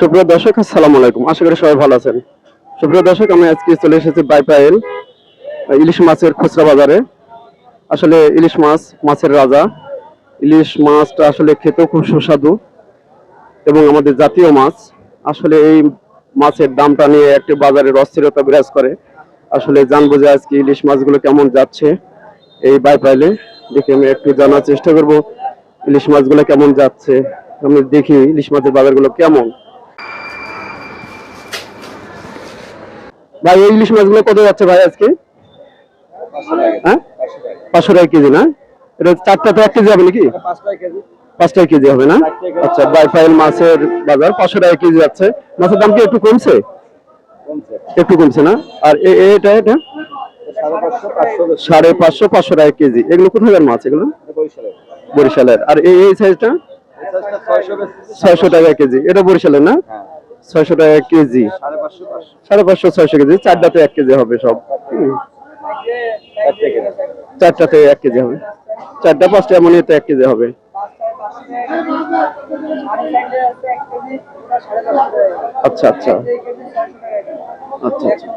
সুপ্রিয় দর্শক, আসসালামু আলাইকুম। আশা করি সবাই ভালো আছেন। সুপ্রিয় দর্শক, আমি আজকে চলে এসেছি বাইপাইল, ইলিশ মাছের খুচরা বাজারে। আসলে ইলিশ মাছ মাছের রাজা। ইলিশ মাছটা আসলে খেতেও খুব সুস্বাদু এবং আমাদের জাতীয় মাছ। আসলে এই মাছের দামটা নিয়ে একটি বাজারের অস্থিরতা বিরাজ করে। আসলে জানব যে আজকে ইলিশ মাছগুলো কেমন যাচ্ছে এই বাইপাইলে। দেখে আমি একটু জানার চেষ্টা করব, ইলিশ মাছগুলো কেমন যাচ্ছে। আমি দেখি ইলিশ মাছের বাজারগুলো কেমন। ভাই, এই ইলিশ মাছগুলো কত যাচ্ছে ভাই আজকে? হ্যাঁ? পাঁচশো টাকা কেজি না? এটা চারটা তো এক কেজি হবে নাকি? পাঁচ টাকা কেজি হবে না? আচ্ছা বাইফাইল মাছের বাজার পাঁচশো টাকা কেজি যাচ্ছে। মাছের দাম কি একটু কমছে? একটু কমছে না? আর এটা এটা? সাড়ে পাঁচশো পাঁচশো টাকা কেজি। এগুলো কোথাকার মাছ এগুলো? বরিশালের। আর এই সাইজটা ছয়শো টাকা কেজি। এটা বরিশালের না? ছয়শো টাকা কেজি। সাড়ে পাঁচশো, ছয়শো কেজি। চারটাতে এক কেজি হবে সব। চারটাতে এক কেজি হবে। চারটা, পাঁচটা এমন এতে এক কেজি হবে। আচ্ছা আচ্ছা। আচ্ছা আচ্ছা।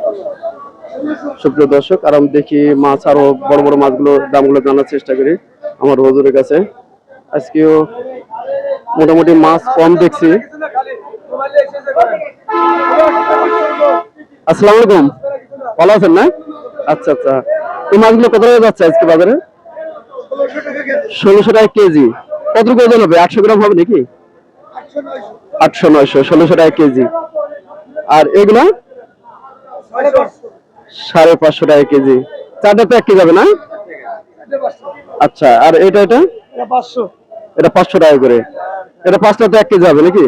সুপ্রিয় দর্শক, আর আমি দেখি মাছ, আরও বড় বড় মাছগুলো দামগুলো জানার চেষ্টা করি আমার হজুরের কাছে। আজকেও মোটামুটি মাছ কম দেখছি। আসসালামু আলাইকুম। ভালো আছেন না? আচ্ছা আচ্ছা। এই মাছগুলো কত টাকা যাচ্ছে আজকে বাজারে? ষোলোশো টাকা কেজি। কত ওজন হবে? আটশো গ্রাম হবে নাকি? আটশো নয়শো ষোলোশো টাকা কেজি। আর এগুলো? সাড়ে পাঁচশো টাকা কেজি। চারটা তো এক কেজি হবে না? আচ্ছা আর এটা? এটা পাঁচশো। এটা পাঁচশো টাকা করে। এটা পাঁচটা তো এক কেজি হবে নাকি?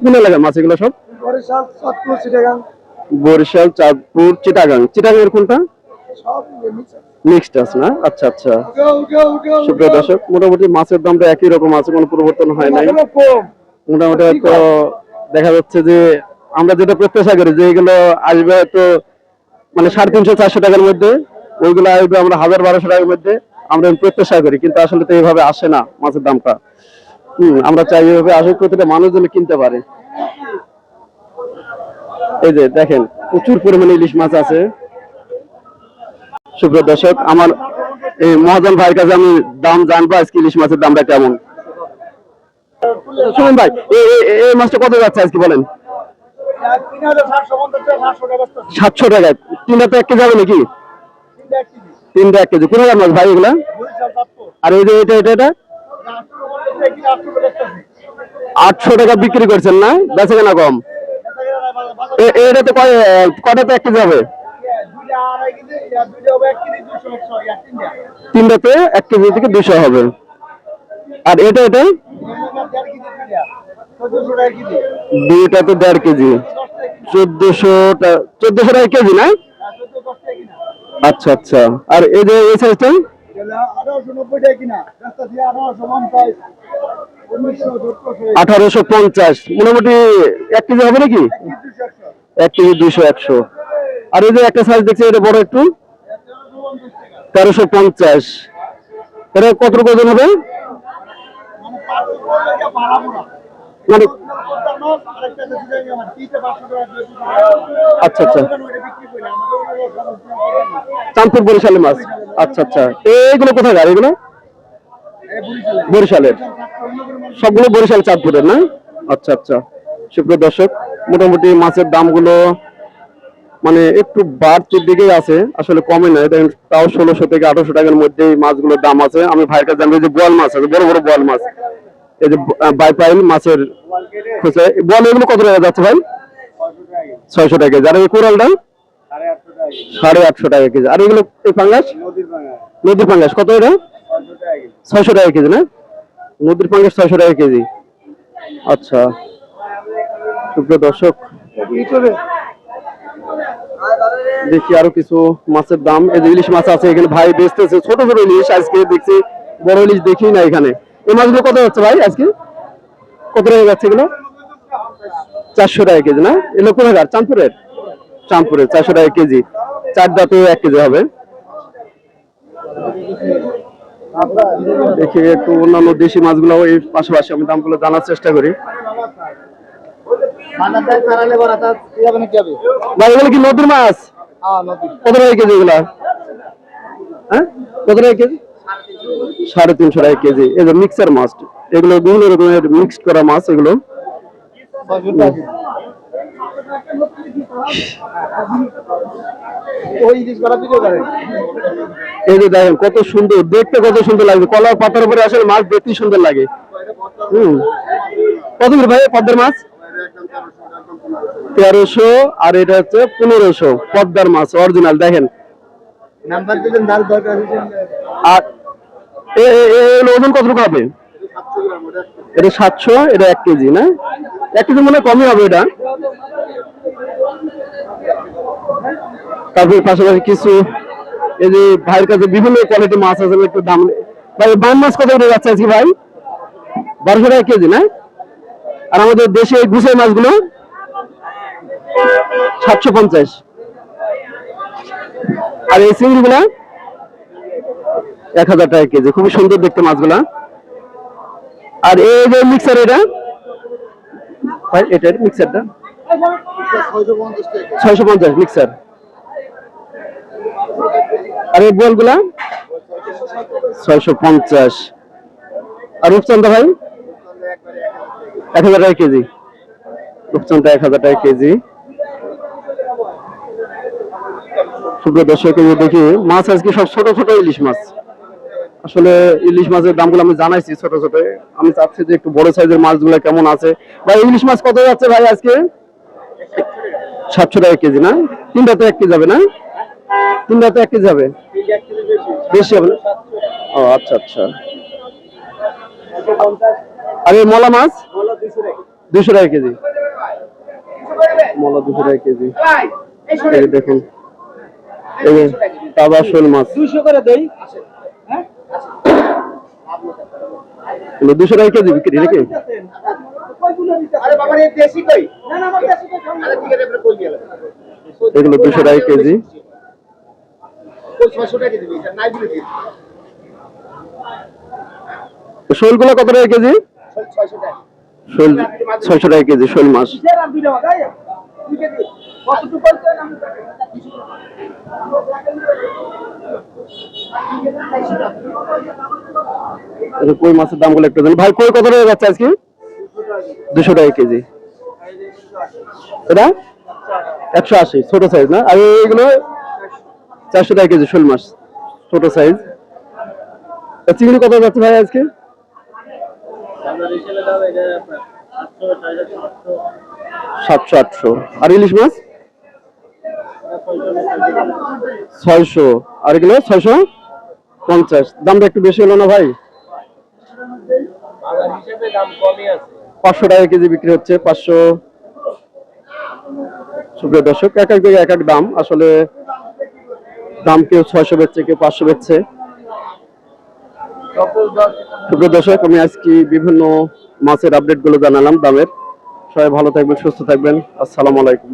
কোন এলাকার মাছ এগুলো সব? বরিশাল চাঁদপুর চিটাগাং। বরিশাল চাঁদপুর চিটাগাং। চিটাগাং কোনটা? মিক্সড আছে না? আচ্ছা আচ্ছা। সুপ্রিয় দর্শক মোটামুটি মাছের দামটা একই রকম আছে কোনো পরিবর্তন হয় নাই। মোটামুটি দেখা যাচ্ছে যে আমরা যেটা প্রত্যাশা করি যে এগুলো আসবে তো মানে সাড়ে তিনশো চারশো টাকার মধ্যে। ওইগুলো আসবে আমরা হাজার বারোশো টাকার মধ্যে। আমরা প্রত্যাশা করি কিন্তু আসলে তো এইভাবে আসে না মাছের দামটা। হম, আমরা চাই এইভাবে আসুক প্রতিটা মানুষ যেন কিনতে পারে। এই যে দেখেন, প্রচুর পরিমাণে ইলিশ মাছ আছে। সুপ্রিয় দর্শক, আমার এই মহাজন ভাইয়ের কাছে আমি দাম জানব, আজকে ইলিশ মাছের দামটা কেমন। শুনুন ভাই, এই মাছটা কত যাচ্ছে আজকে বলেন? সাতশো টাকায় তিনটা তো এক কেজি হবে নাকি? তিনটা এক কেজি। কোথায় মাছ ভাই এগুলা? আর এই যে এটা এটা এটা? আটশো টাকা বিক্রি করছেন না? বেচে কেনা কম? এটা তো কটা তো এক কেজি হবে? তিনটাতে এক কেজি থেকে দুশো হবে। আর এটা এটা? দুইটা তো দেড় কেজি। চোদ্দশো চোদ্দশো টাকা কেজি না? আচ্ছা আচ্ছা। আর এই যে, এই সাইজটা আঠারোশো পঞ্চাশ। মোটামুটি এক কেজি হবে নাকি? এক কেজি দুইশো একশো। আর এই যে একটা সাইজ দেখছি এটা বড় একটু? তেরোশো পঞ্চাশ। এটা কত ওজন হবে? মানে মানে। আচ্ছা আচ্ছা। ওটা সমস্যা চাঁদপুর বরিশালের মাছ। আচ্ছা আচ্ছা। এইগুলো কোথায় আর এগুলো? বরিশালের। সবগুলো বরিশাল চাঁদপুরের, না? আচ্ছা আচ্ছা। সুপ্রিয় দর্শক, মোটামুটি মাছের দামগুলো মানে একটু বাড়তির দিকেই আছে, আসলে কমে না দেখেন, তাও ষোলোশো থেকে আঠারোশো টাকার মধ্যে মাছগুলোর দাম আছে। আমি ভাইয়ের কাছে জানব যে বোয়াল মাছ আছে, বড় বড় বোয়াল মাছ। এই যে বাইপাইল মাছের খুচরা বোয়াল এগুলো কত টাকা যাচ্ছে ভাই? ছয়শো টাকা এই কোরালটা? সাড়ে আটশো টাকা কেজি। আর এগুলো এই পাঙ্গাস? নদীর পাঙ্গাস। কত এটা? ছয়শো টাকা কেজি। না? নদীর পাঙ্গাস ছয়শো টাকা কেজি। আচ্ছা। সুপ্রিয় দর্শক দেখি আরও কিছু মাছের দাম। এই যে ইলিশ মাছ আছে এখানে ভাই বেচতেছে। ছোট ছোট ইলিশ আজকে দেখছি বড় ইলিশ দেখি না এখানে। এই মাছগুলো কত যাচ্ছে ভাই আজকে? কত টাকা যাচ্ছে এগুলো? চারশো টাকা কেজি না? এগুলো কোথাকার? চাঁদপুরের? চাঁদপুরের চারশো টাকা কেজি। চার দাঁতে এক কেজি হবে। দেখি একটু অন্যান্য দেশি মাছগুলো এই পাশাপাশি আমি দামগুলো জানার চেষ্টা করি। কি নদীর মাছ? কেজি এগুলা? হ্যাঁ? কেজি? সাড়ে তিনশো টাকা কেজি। মিক্সার মাছ এগুলো বিভিন্ন রকমের মিক্সড করা মাছ এগুলো। ওই এই যে দেখেন কত সুন্দর দেখতে কত সুন্দর লাগছে। কলার পাতার উপরে আসলে মাছ দেখতে সুন্দর লাগে। হুম। কত করে ভাই পদ্মার মাছ? তেরোশো আর এটা হচ্ছে পনেরোশো। পদ্মার মাছ অরিজিনাল দেখেন। আর ওজন কতটুকু হবে? এটা সাতশো এটা এক কেজি না? এক কেজি মনে কমই হবে এটা। তারপর পাশাপাশি কিছু এই যে ভাইয়ের কাছে বিভিন্ন কোয়ালিটি মাছ আছে একটু দাম ভাই বান মাছ কত করে যাচ্ছে আজকে ভাই? বারোশো টাকা কেজি না? আর আমাদের দেশে এই গুছের মাছগুলো সাতশো পঞ্চাশ। আর এই চিংড়িগুলা এক হাজার টাকা কেজি খুবই সুন্দর দেখতে মাছগুলা। আর এই যে মিক্সার এটা এটার মিক্সারটা ছয়শো পঞ্চাশ মিক্সার আর এই বলগুলা? ছয়শো পঞ্চাশ। আর রূপচন্দা ভাই? এক হাজার টাকা কেজি। রূপচন্দা এক হাজার টাকা কেজি। সুপ্রিয় দর্শক দেখি মাছ আজকে সব ছোট ছোট ইলিশ মাছ। আসলে ইলিশ মাছের দামগুলো আমি জানাইছি ছোট ছোট। আমি চাচ্ছি যে একটু বড় সাইজের মাছগুলো কেমন আছে। ভাই ইলিশ মাছ কত যাচ্ছে ভাই আজকে? সাতশো টাকা কেজি না? তিনটাতে এক কেজি যাবে না? তিনটাতে এক কেজি যাবে বেশি হবে ও আচ্ছা আচ্ছা। আর এই মলা মাছ? দুশো টাকা কেজি। মলা দুশো টাকা কেজি। দেখুন। তাজা শোল মাছ। দুইশো করে দেই। দুশো টাকা কেজি বিক্রি নাকি? দেশি দেশি এগুলো দুশো টাকা কেজি। কই 600 টাকা দিবি এটা নাই দিলে দিবি। শোলগুলো কত টাকা কেজি? শোল ছয়শো টাকা। কেজি শোল মাছ। এটা কই মাছের দামগুলো একটু ভাই কই কত টাকা যাচ্ছে আজকে? দুশো টাকা কেজি। এটা? একশো আশি ছোট সাইজ না? আর এইগুলো চারশো টাকা কেজি শোল মাছ, ছোট সাইজ চিংড়ি কত যাচ্ছে ভাই আজকে? সাতশো আটশো। আর ইলিশ মাছ? ছয়শো। আর এগুলো ছয়শো পঞ্চাশ। দামটা একটু বেশি হলো না ভাই? পাঁচশো টাকা কেজি বিক্রি হচ্ছে, পাঁচশো। সুপ্রিয় দর্শক, এক এক এক এক দাম। আসলে দাম কেউ ছয়শো বেচছে, কেউ পাঁচশো বেচছে। দর্শক, আমি আজকে বিভিন্ন মাছের আপডেটগুলো জানালাম দামের। সবাই ভালো থাকবেন, সুস্থ থাকবেন। আসসালামু আলাইকুম।